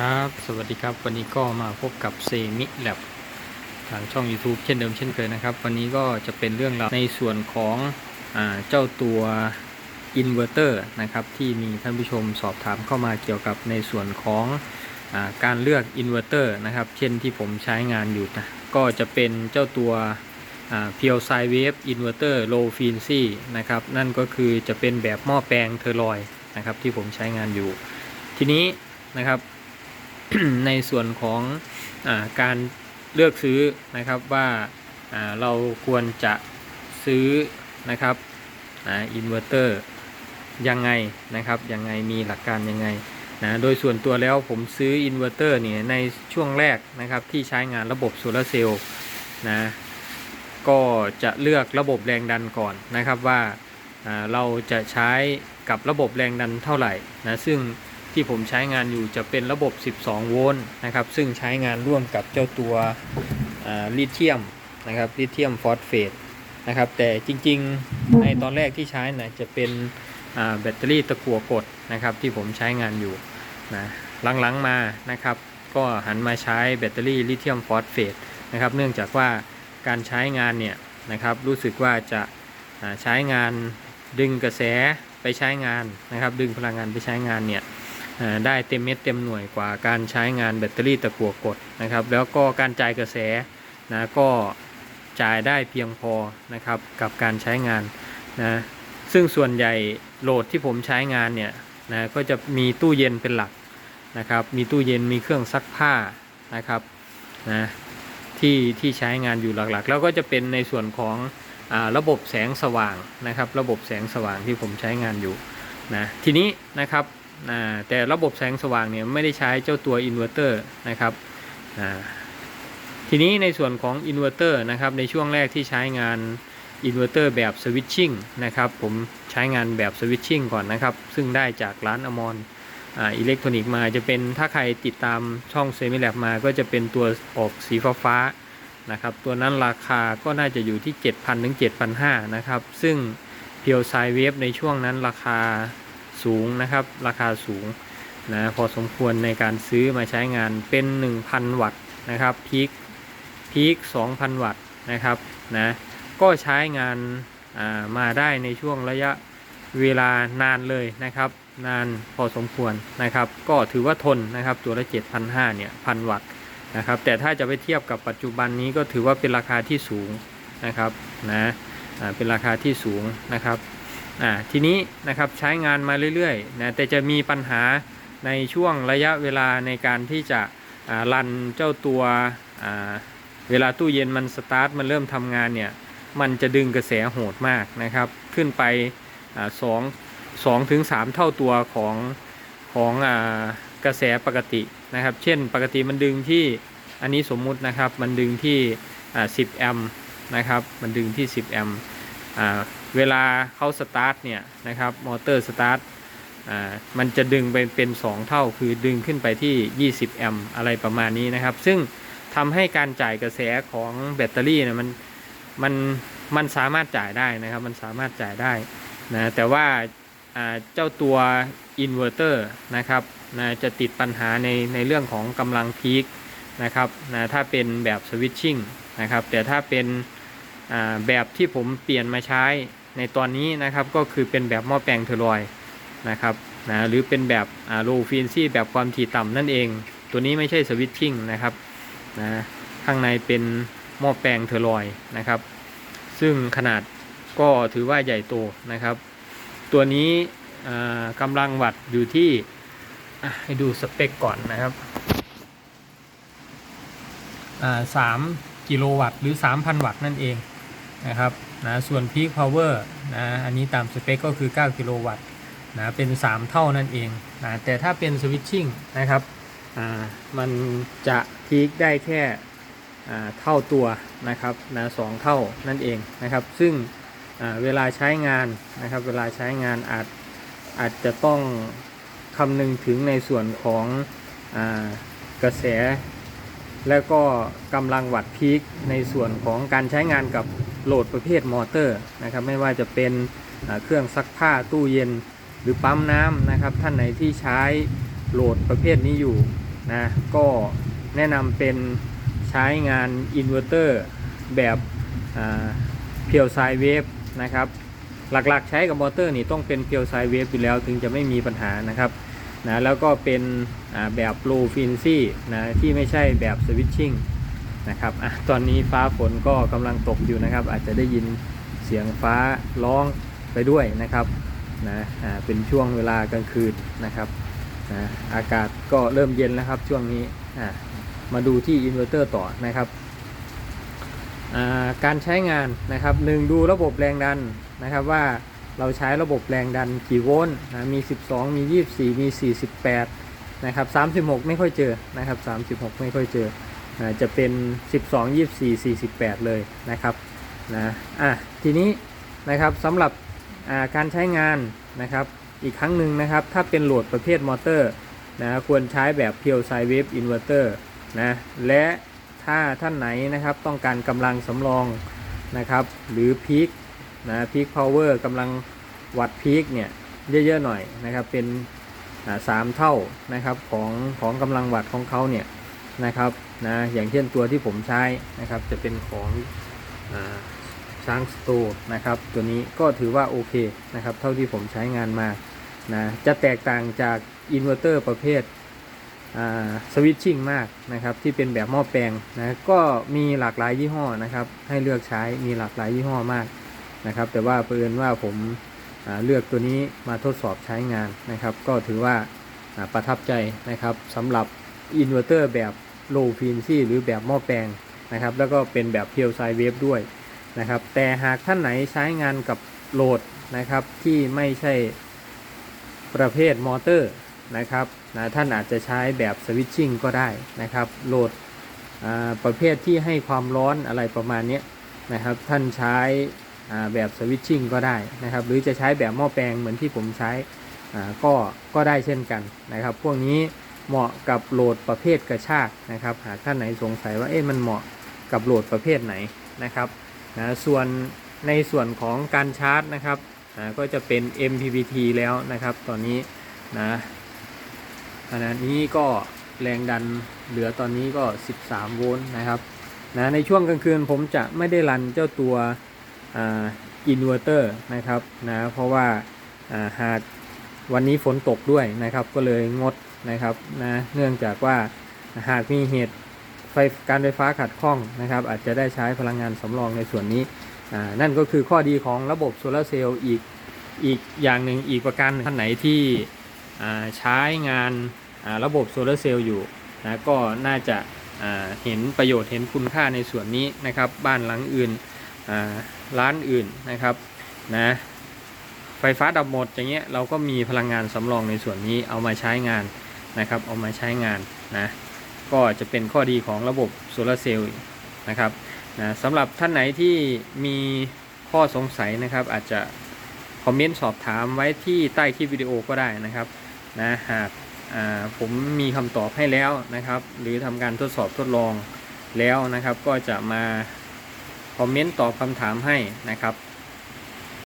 ครับ สวัสดีครับ วันนี้ก็มาพบกับเซมิแลบทางช่อง YouTube เช่นเดิมเช่นเคยนะครับ วันนี้ก็จะเป็นเรื่องราวในส่วนของอเจ้าตัวอินเวอร์เตอร์นะครับ ที่มีท่านผู้ชมสอบถามเข้ามาเกี่ยวกับในส่วนของอาการเลือกอินเวอร์เตอร์นะครับ เช่นที่ผมใช้งานอยู่นะ ก็จะเป็นเจ้าตัวเพียวไซเวฟอินเวอร์เตอร์โลฟินซี่นะครับ นั่นก็คือจะเป็นแบบหม้อแปลงเทอร์ลอยนะครับที่ผมใช้งานอยู่ ทีนี้นะครับ ในส่วนของอการเลือกซื้อนะครับว่าเราควรจะซื้อนะครับอินเวอร์เตอร์ยังไงนะครับยังไงมีหลักการยังไงนะโดยส่วนตัวแล้วผมซื้ออินเวอร์เตอร์เนี่ยในช่วงแรกนะครับที่ใช้งานระบบโซลาเซลล์นะก็จะเลือกระบบแรงดันก่อนนะครับว่าเราจะใช้กับระบบแรงดันเท่าไหร่นะซึ่ง ที่ผมใช้งานอยู่จะเป็นระบบ 12 โวลต์นะครับ ซึ่งใช้งานร่วมกับเจ้าตัวลิเธียมนะครับลิเธียมฟอสเฟตนะครับ แต่จริงๆในตอนแรกที่ใช้นะจะเป็นแบตเตอรี่ตะกั่วกดนะครับ ที่ผมใช้งานอยู่นะหลังๆมานะครับ ก็หันมาใช้แบตเตอรี่ลิเธียมฟอสเฟตนะครับ เนื่องจากว่าการใช้งานเนี่ยนะครับ รู้สึกว่าจะใช้งานดึงกระแสไปใช้งานนะครับ ดึงพลังงานไปใช้งานเนี่ย ได้เต็มเม็ดเต็มหน่วยกว่าการใช้งานแบตเตอรี่ตะกั่วกดนะครับ แล้วก็การจ่ายกระแสนะก็จ่ายได้เพียงพอนะครับกับการใช้งานนะซึ่งส่วนใหญ่โหลดที่ผมใช้งานเนี่ยนะก็จะมีตู้เย็นเป็นหลักนะครับ มีตู้เย็นมีเครื่องซักผ้านะครับนะที่ที่ใช้งานอยู่หลักๆ แล้วก็จะเป็นในส่วนของอระบบแสงสว่างนะครับ ระบบแสงสว่างที่ผมใช้งานอยู่นะทีนี้นะครับ แต่ระบบแสงสว่างเนี่ยไม่ได้ใช้เจ้าตัวอินเวอร์เตอร์นะครับทีนี้ในส่วนของอินเวอร์เตอร์นะครับในช่วงแรกที่ใช้งานอินเวอร์เตอร์แบบสวิตชิ่งนะครับผมใช้งานแบบสวิตชิ่งก่อนนะครับ ซึ่งได้จากร้านอมอ่าอิเล็กทรอนิกส์มาจะเป็นถ้าใครติดตามช่องเซมิแลบมาก็จะเป็นตัวออกสีฟ้าฟานะครับตัวนั้นราคาก็น่าจะอยู่ที่ 7,000ถึง7,500นะครับ ซึ่งเพียวไซเวฟในช่วงนั้นราคา สูงนะครับ ราคาสูงนะพอสมควรในการซื้อมาใช้งานเป็น 1,000 วัตต์นะครับพีคพีค2,000 วัตต์นะครับนะก็ใช้งานามาได้ในช่วงระยะเวลานานเลยนะครับ นานพอสมควรนะครับ ก็ถือว่าทนนะครับตัวละ7,500เนี่ยพันวัตต์นะครับแต่ถ้าจะไปเทียบกับปัจจุบันนี้ก็ถือว่าเป็นราคาที่สูงนะครับนะเป็นราคาที่สูงนะครับ อ่าทีนี้นะครับใช้งานมาเรื่อยๆนะแต่จะมีปัญหาในช่วงระยะเวลาในการที่จะอ่ารันเจ้าตัวเวลาตู้เย็นมันสตาร์ทมันเริ่มทำงานเนี่ยมันจะดึงกระแสโหดมากนะครับ ขึ้นไปสองสองถึงสามเท่าตัวของของอกระแสปกตินะครับ เช่นปกติมันดึงที่อันนี้สมมุตินะครับมันดึงที่ 10 แอมป์นะครับ มันดึงที่ 10 แอมป์ เวลาเขาสตาร์ทเนี่ยนะครับมอเตอร์สตาร์ทอ่ามันจะดึงไปเป็น 2 เท่าคือดึงขึ้นไปที่ 20 แอมป์อะไรประมาณนี้นะครับ ซึ่งทำให้การจ่ายกระแสของแบตเตอรี่เนี่ยมันมันมันสามารถจ่ายได้นะครับ มันสามารถจ่ายได้นะแต่ว่าเจ้าตัวอินเวอร์เตอร์นะครับนะจะติดปัญหาในในเรื่องของกำลังพีคนะครับนะถ้าเป็นแบบสวิตชิ่งนะครับแต่ถ้าเป็นแบบที่ผมเปลี่ยนมาใช้ ในตอนนี้นะครับก็คือเป็นแบบหม้อแปลงเทอร์ลอยนะครับนะหรือเป็นแบบโลฟินซี่แบบความถี่ต่ำนั่นเอง ตัวนี้ไม่ใช่สวิตชิ่งนะครับนะข้างในเป็นหม้อแปลงเทอร์ลอยนะครับ ซึ่งขนาดก็ถือว่าใหญ่โตนะครับ ตัวนี้กำลังวัตต์อยู่ที่ให้ดูสเปคก่อนนะครับสามกิโลวัตต์หรือ 3,000 วัตต์นั่นเอง นะครับนะส่วน Peak Power นะอันนี้ตามสเปคก็คือ 9 กิโลวัตต์นะเป็น 3 เท่านั่นเองนะแต่ถ้าเป็นสวิตชิ่งนะครับอ่ามันจะพีคได้แค่อ่าเท่าตัวนะครับนะสองเท่านั่นเองนะครับ ซึ่งอ่าเวลาใช้งานนะครับ เวลาใช้งานอาจอาจจะต้องคำนึงถึงในส่วนของอกระแส แล้วก็กำลังวัดพีคในส่วนของการใช้งานกับโหลดประเภทมอเตอร์นะครับไม่ว่าจะเป็นเครื่องซักผ้าตู้เย็นหรือปั๊มน้ำนะครับท่านไหนที่ใช้โหลดประเภทนี้อยู่นะก็แนะนำเป็นใช้งานอินเวอร์เตอร์แบบเพียวไซเวฟนะครับหลักๆใช้กับมอเตอร์นี่ต้องเป็นเพียวไซเวฟอยู่แล้วถึงจะไม่มีปัญหานะครับ นะแล้วก็เป็นแบบโลฟินซี่นะที่ไม่ใช่แบบสวิตชิ่งนะครับอตอนนี้ฟ้าฝนก็กำลังตกอยู่นะครับ อาจจะได้ยินเสียงฟ้าร้องไปด้วยนะครับนะเป็นช่วงเวลากลางคืนนะครับนะอากาศก็เริ่มเย็นแล้วครับช่วงนี้มาดูที่อินเวอร์เตอร์ต่อนะครับการใช้งานนะครับหนึ่งดูระบบแรงดันนะครับว่า เราใช้ระบบแรงดันกี่โวลต์นะมี 12 มี 24 มี 48 นะครับ 36 ไม่ค่อยเจอนะครับ 36 ไม่ค่อยเจออ่าจะเป็น 12 24 48 เลยนะครับนะอะทีนี้นะครับสำหรับการใช้งานนะครับอีกครั้งหนึ่งนะครับ ถ้าเป็นโหลดประเภทมอเตอร์นะควรใช้แบบเพียวไซเวฟอินเวอร์เตอร์นะและถ้าท่านไหนนะครับต้องการกำลังสำรองนะครับหรือพีค นะพีคพาวเวอร์กำลังวัดพีคเนี่ยเยอะๆหน่อยนะครับเป็นสามเท่านะครับของของกำลังวัดของเขาเนี่ยนะครับนะอย่างเช่นตัวที่ผมใช้นะครับจะเป็นของช้างสโตนะครับตัวนี้ก็ถือว่าโอเคนะครับเท่าที่ผมใช้งานมานะจะแตกต่างจากอินเวอร์เตอร์ประเภทสวิตชิ่งมากนะครับที่เป็นแบบหม้อแปลงนะก็มีหลากหลายยี่ห้อนะครับให้เลือกใช้มีหลากหลายยี่ห้อมาก นะครับ แต่ว่าเพื่อนว่าผมาเลือกตัวนี้มาทดสอบใช้งานนะครับ ก็ถือว่าาประทับใจนะครับสำหรับอินเวอร์เตอร์แบบโลฟินซี่หรือแบบหม้อแปลงนะครับ แล้วก็เป็นแบบเพียวไซเวฟด้วยนะครับ แต่หากท่านไหนใช้งานกับโหลดนะครับที่ไม่ใช่ประเภทมอเตอร์นะครับนะท่านอาจจะใช้แบบสวิตชิ่งก็ได้นะครับโหลดประเภทที่ให้ความร้อนอะไรประมาณนี้นะครับ ท่านใช้ แบบสวิตชิ่งก็ได้นะครับ หรือจะใช้แบบหม้อแปลงเหมือนที่ผมใช้ก็ก็ได้เช่นกันนะครับ พวกนี้เหมาะกับโหลดประเภทกระชากนะครับ หากท่านไหนสงสัยว่าเอ๊ะมันเหมาะกับโหลดประเภทไหนนะครับนะส่วนในส่วนของการชาร์จนะครับอ่าก็จะเป็น MPPT แล้วนะครับ ตอนนี้นะขณะนี้ก็แรงดันเหลือตอนนี้ก็ 13 โวลต์นะครับนะในช่วงกลางคืนผมจะไม่ได้รันเจ้าตัว อินเวอร์เตอร์นะครับนะเพราะว่าหากวันนี้ฝนตกด้วยนะครับ ก็เลยงดนะครับนะเนื่องจากว่าหากมีเหตุไฟการไฟฟ้าขัดข้องนะครับ อาจจะได้ใช้พลังงานสำรองในส่วนนี้นั่นก็คือข้อดีของระบบโซลาร์เซลล์อีกอีกอย่างหนึ่งอีกประการท่านไหนที่ใช้งานาระบบโซลาร์เซลล์อยู่นะก็น่าจะเห็นประโยชน์เห็นคุณค่าในส่วนนี้นะครับ บ้านหลังอื่น ร้านอื่นนะครับนะไฟฟ้าดับหมดอย่างเงี้ยเราก็มีพลังงานสำรองในส่วนนี้เอามาใช้งานนะครับ เอามาใช้งานนะก็จะเป็นข้อดีของระบบโซลาร์เซลล์นะครับนะสำหรับท่านไหนที่มีข้อสงสัยนะครับ อาจจะคอมเมนต์สอบถามไว้ที่ใต้คลิปวิดีโอก็ได้นะครับนะหากผมมีคำตอบให้แล้วนะครับ หรือทำการทดสอบทดลองแล้วนะครับ ก็จะมา คอมเมนต์ตอบคำถามให้นะครับ